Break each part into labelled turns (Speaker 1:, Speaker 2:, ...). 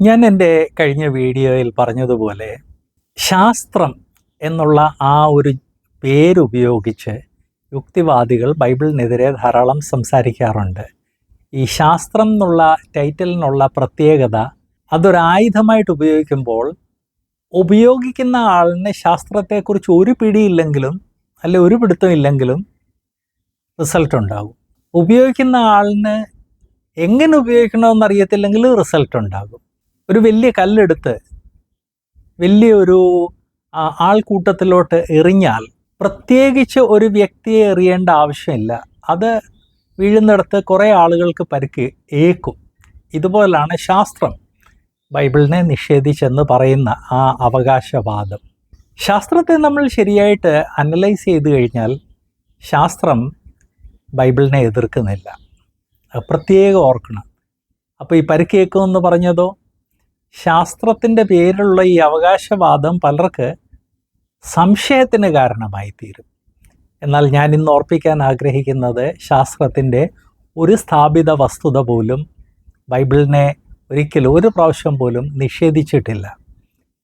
Speaker 1: ഞാൻ എന്റെ കഴിഞ്ഞ വീഡിയോയിൽ പറഞ്ഞതുപോലെ ശാസ്ത്രം എന്നുള്ള ആ ഒരു പേരുപയോഗിച്ച് യുക്തിവാദികൾ ബൈബിളിനെതിരെ ധാരാളം സംസാരിക്കാറുണ്ട്. ഈ ശാസ്ത്രം എന്നുള്ള ടൈറ്റിലിനുള്ള പ്രത്യേകത അതൊരായുധമായിട്ട് ഉപയോഗിക്കുമ്പോൾ ഉപയോഗിക്കുന്ന ആളിന് ശാസ്ത്രത്തെക്കുറിച്ച് ഒരു പിടിയില്ലെങ്കിലും അല്ലെ ഒരു പിടുത്തം ഇല്ലെങ്കിലും റിസൾട്ട് ഉണ്ടാകും. ഉപയോഗിക്കുന്ന ആളിന് എങ്ങനെ ഉപയോഗിക്കണമെന്ന് അറിയത്തില്ലെങ്കിൽ റിസൾട്ട് ഉണ്ടാകും. ഒരു വലിയ കല്ലെടുത്ത് വലിയൊരു ആൾക്കൂട്ടത്തിലോട്ട് എറിഞ്ഞാൽ പ്രത്യേകിച്ച് ഒരു വ്യക്തിയെ എറിയേണ്ട ആവശ്യമില്ല. അത് വീഴുന്നിടത്ത് കുറേ ആളുകൾക്ക് പരുക്ക് ഏക്കും ഇതുപോലാണ് ശാസ്ത്രം ബൈബിളിനെ നിഷേധിച്ചെന്ന് പറയുന്ന ആ അവകാശവാദം. ശാസ്ത്രത്തെ നമ്മൾ ശരിയായിട്ട് അനലൈസ് ചെയ്ത് കഴിഞ്ഞാൽ ശാസ്ത്രം ബൈബിളിനെ എതിർക്കുന്നില്ല. പ്രത്യേകം ഓർക്കണം. അപ്പോൾ ഈ പരുക്കേക്കുമെന്ന് പറഞ്ഞതോ? ശാസ്ത്രത്തിന്റെ പേരിലുള്ള ഈ അവകാശവാദം പലർക്ക് സംശയത്തിന് കാരണമായി തീരും. എന്നാൽ ഞാൻ ഇന്ന് ഓർപ്പിക്കാൻ ആഗ്രഹിക്കുന്നത് ശാസ്ത്രത്തിന്റെ ഒരു സ്ഥാപിത വസ്തുത പോലും ബൈബിളിനെ ഒരിക്കലും ഒരു പ്രാവശ്യം പോലും നിഷേധിച്ചിട്ടില്ല.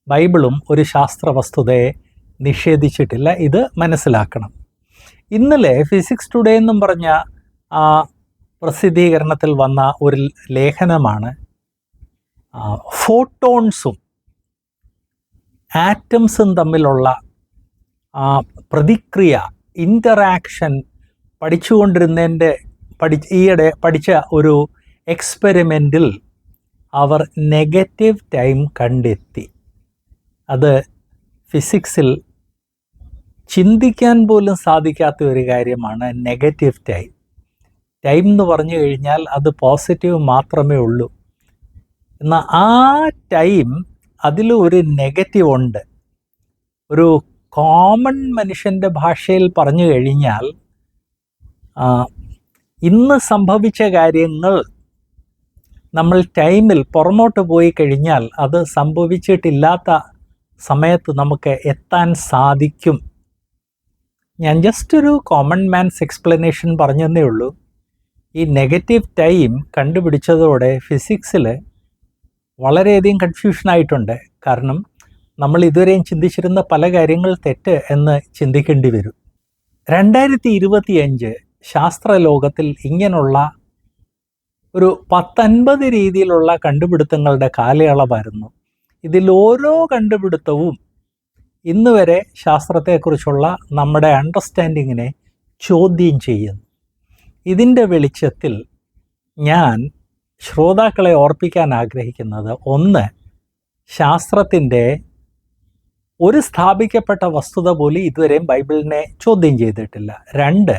Speaker 1: ബൈബിളും ഒരു ശാസ്ത്ര വസ്തുതയെ നിഷേധിച്ചിട്ടില്ല. ഇത് മനസ്സിലാക്കണം. ഇന്നലെ ഫിസിക്സ് ടുഡേ എന്നും പറഞ്ഞ ആ പ്രസിദ്ധീകരണത്തിൽ വന്ന ഒരു ലേഖനമാണ് ഫോട്ടോൺസും ആറ്റംസും തമ്മിലുള്ള ആ പ്രതിക്രിയ ഇന്ററാക്ഷൻ പഠിച്ചുകൊണ്ടിരുന്നതിന്റെ പഠി ഈയിടെ പഠിച്ച ഒരു എക്സ്പെരിമെന്റിൽ അവർ നെഗറ്റീവ് ടൈം കണ്ടെത്തി. അത് ഫിസിക്സിൽ ചിന്തിക്കാൻ പോലും സാധിക്കാത്ത ഒരു കാര്യമാണ് നെഗറ്റീവ് ടൈം ടൈം എന്ന് പറഞ്ഞു കഴിഞ്ഞാൽ അത് പോസിറ്റീവ് മാത്രമേ ഉള്ളൂ. എന്നാൽ ആ ടൈം അതിൽ ഒരു നെഗറ്റീവ് ഉണ്ട്. ഒരു കോമൺ മനുഷ്യന്റെ ഭാഷയിൽ പറഞ്ഞു കഴിഞ്ഞാൽ ഇന്ന് സംഭവിച്ച കാര്യങ്ങൾ നമ്മൾ ടൈമിൽ പുറമോട്ട് പോയി കഴിഞ്ഞാൽ അത് സംഭവിച്ചിട്ടില്ലാത്ത സമയത്ത് നമുക്ക് എത്താൻ സാധിക്കും. ഞാൻ ജസ്റ്റ് ഒരു കോമൺ മാൻസ് എക്സ്പ്ലനേഷൻ പറഞ്ഞതേ ഉള്ളൂ. ഈ നെഗറ്റീവ് ടൈം കണ്ടുപിടിച്ചതോടെ ഫിസിക്സിൽ വളരെയധികം കൺഫ്യൂഷൻ ആയിട്ടുണ്ട്. കാരണം നമ്മൾ ഇതുവരെയും ചിന്തിച്ചിരുന്ന പല കാര്യങ്ങൾ തെറ്റ് എന്ന് ചിന്തിക്കേണ്ടി വരും. രണ്ടായിരത്തി ഇരുപത്തിയഞ്ച് ശാസ്ത്രലോകത്തിൽ ഇങ്ങനെയുള്ള ഒരു പത്തൊൻപത് രീതിയിലുള്ള കണ്ടുപിടുത്തങ്ങളുടെ കാലയളവായിരുന്നു. ഇതിൽ ഓരോ കണ്ടുപിടുത്തവും ഇന്ന് വരെ ശാസ്ത്രത്തെക്കുറിച്ചുള്ള നമ്മുടെ അണ്ടർസ്റ്റാൻഡിങ്ങിനെ ചോദ്യം ചെയ്യുന്നു. ഇതിന്റെ വെളിച്ചത്തിൽ ഞാൻ ശ്രോതാക്കളെ ഓർപ്പിക്കാൻ ആഗ്രഹിക്കുന്നത് ഒന്ന് ശാസ്ത്രത്തിന്റെ ഒരു സ്ഥാപിക്കപ്പെട്ട വസ്തുത പോലും ഇതുവരെയും ബൈബിളിനെ ചോദ്യം ചെയ്തിട്ടില്ല. രണ്ട്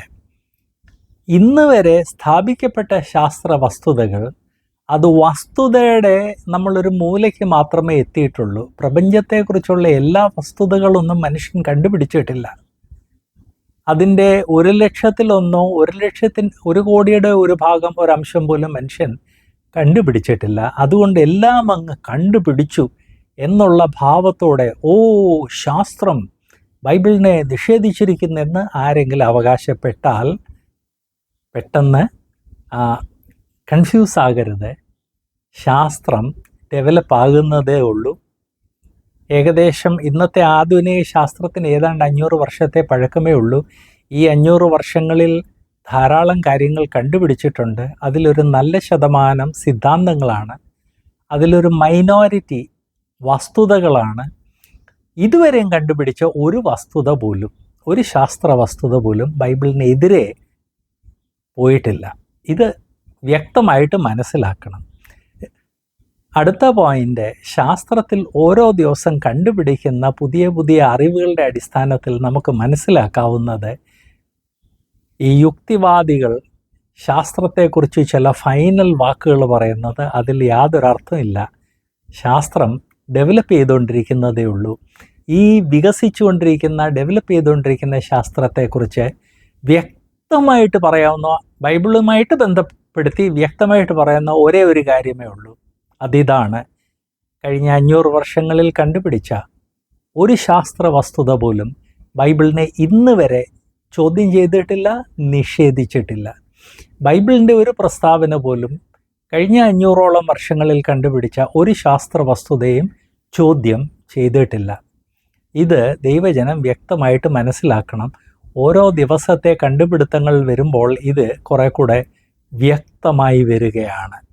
Speaker 1: ഇന്ന് വരെ സ്ഥാപിക്കപ്പെട്ട ശാസ്ത്ര വസ്തുതകൾ അത് വസ്തുതയുടെ നമ്മളൊരു മൂലയ്ക്ക് മാത്രമേ എത്തിയിട്ടുള്ളൂ. പ്രപഞ്ചത്തെക്കുറിച്ചുള്ള എല്ലാ വസ്തുതകളൊന്നും മനുഷ്യൻ കണ്ടുപിടിച്ചിട്ടില്ല. അതിന്റെ ഒരു ലക്ഷത്തിലൊന്നോ ഒരു ലക്ഷത്തിൻ ഒരു കോടിയുടെ ഒരു ഭാഗം ഒരംശം പോലും മനുഷ്യൻ കണ്ടുപിടിച്ചിട്ടില്ല. അതുകൊണ്ട് എല്ലാം അങ്ങ് കണ്ടുപിടിച്ചു എന്നുള്ള ഭാവത്തോടെ ഓ ശാസ്ത്രം ബൈബിളിനെ നിഷേധിച്ചിരിക്കുന്നെന്ന് ആരെങ്കിലും അവകാശപ്പെട്ടാൽ പെട്ടെന്ന് കൺഫ്യൂസ് ആകരുത്. ശാസ്ത്രം ഡെവലപ്പ് ആകുന്നതേ ഉള്ളൂ. ഏകദേശം ഇന്നത്തെ ആധുനിക ശാസ്ത്രത്തിന് ഏതാണ്ട് അഞ്ഞൂറ് വർഷത്തെ പഴക്കമേ ഉള്ളൂ. ഈ അഞ്ഞൂറ് വർഷങ്ങളിൽ ധാരാളം കാര്യങ്ങൾ കണ്ടുപിടിച്ചിട്ടുണ്ട്. അതിലൊരു നല്ല ശതമാനം സിദ്ധാന്തങ്ങളാണ്. അതിലൊരു മൈനോറിറ്റി വസ്തുതകളാണ്. ഇതുവരെയും കണ്ടുപിടിച്ച ഒരു വസ്തുത പോലും ഒരു ശാസ്ത്ര വസ്തുത പോലും ബൈബിളിനെതിരെ പോയിട്ടില്ല. ഇത് വ്യക്തമായിട്ട് മനസ്സിലാക്കണം. അടുത്ത പോയിന്റ് ശാസ്ത്രത്തിൽ ഓരോ ദിവസം കണ്ടുപിടിക്കുന്ന പുതിയ പുതിയ അറിവുകളുടെ അടിസ്ഥാനത്തിൽ നമുക്ക് മനസ്സിലാക്കാവുന്നത് ഈ യുക്തിവാദികൾ ശാസ്ത്രത്തെക്കുറിച്ച് ചില ഫൈനൽ വാക്കുകൾ പറയുന്നത് അതിൽ യാതൊരു അർത്ഥമില്ല ശാസ്ത്രം ഡെവലപ്പ് ചെയ്തുകൊണ്ടിരിക്കുന്നതേ ഉള്ളൂ. ഈ വികസിച്ചുകൊണ്ടിരിക്കുന്ന ഡെവലപ്പ് ചെയ്തുകൊണ്ടിരിക്കുന്ന ശാസ്ത്രത്തെക്കുറിച്ച് വ്യക്തമായിട്ട് പറയാവുന്ന ബൈബിളുമായിട്ട് ബന്ധപ്പെടുത്തി വ്യക്തമായിട്ട് പറയുന്ന ഒരേ ഒരു കാര്യമേ ഉള്ളൂ. അതിതാണ് കഴിഞ്ഞ അഞ്ഞൂറ് വർഷങ്ങളിൽ കണ്ടുപിടിച്ച ഒരു ശാസ്ത്ര വസ്തുത പോലും ബൈബിളിനെ ഇന്ന് വരെ ചോദ്യം ചെയ്തിട്ടില്ല നിഷേധിച്ചിട്ടില്ല. ബൈബിളിന്റെ ഒരു പ്രസ്താവന പോലും കഴിഞ്ഞ അഞ്ഞൂറോളം വർഷങ്ങളിൽ കണ്ടുപിടിച്ച ഒരു ശാസ്ത്ര വസ്തുതയും ചോദ്യം ചെയ്തിട്ടില്ല. ഇത് ദൈവജനം വ്യക്തമായിട്ട് മനസ്സിലാക്കണം. ഓരോ ദിവസത്തെ കണ്ടുപിടുത്തങ്ങൾ വരുമ്പോൾ ഇത് കുറെ കൂടെ വ്യക്തമായി വരികയാണ്.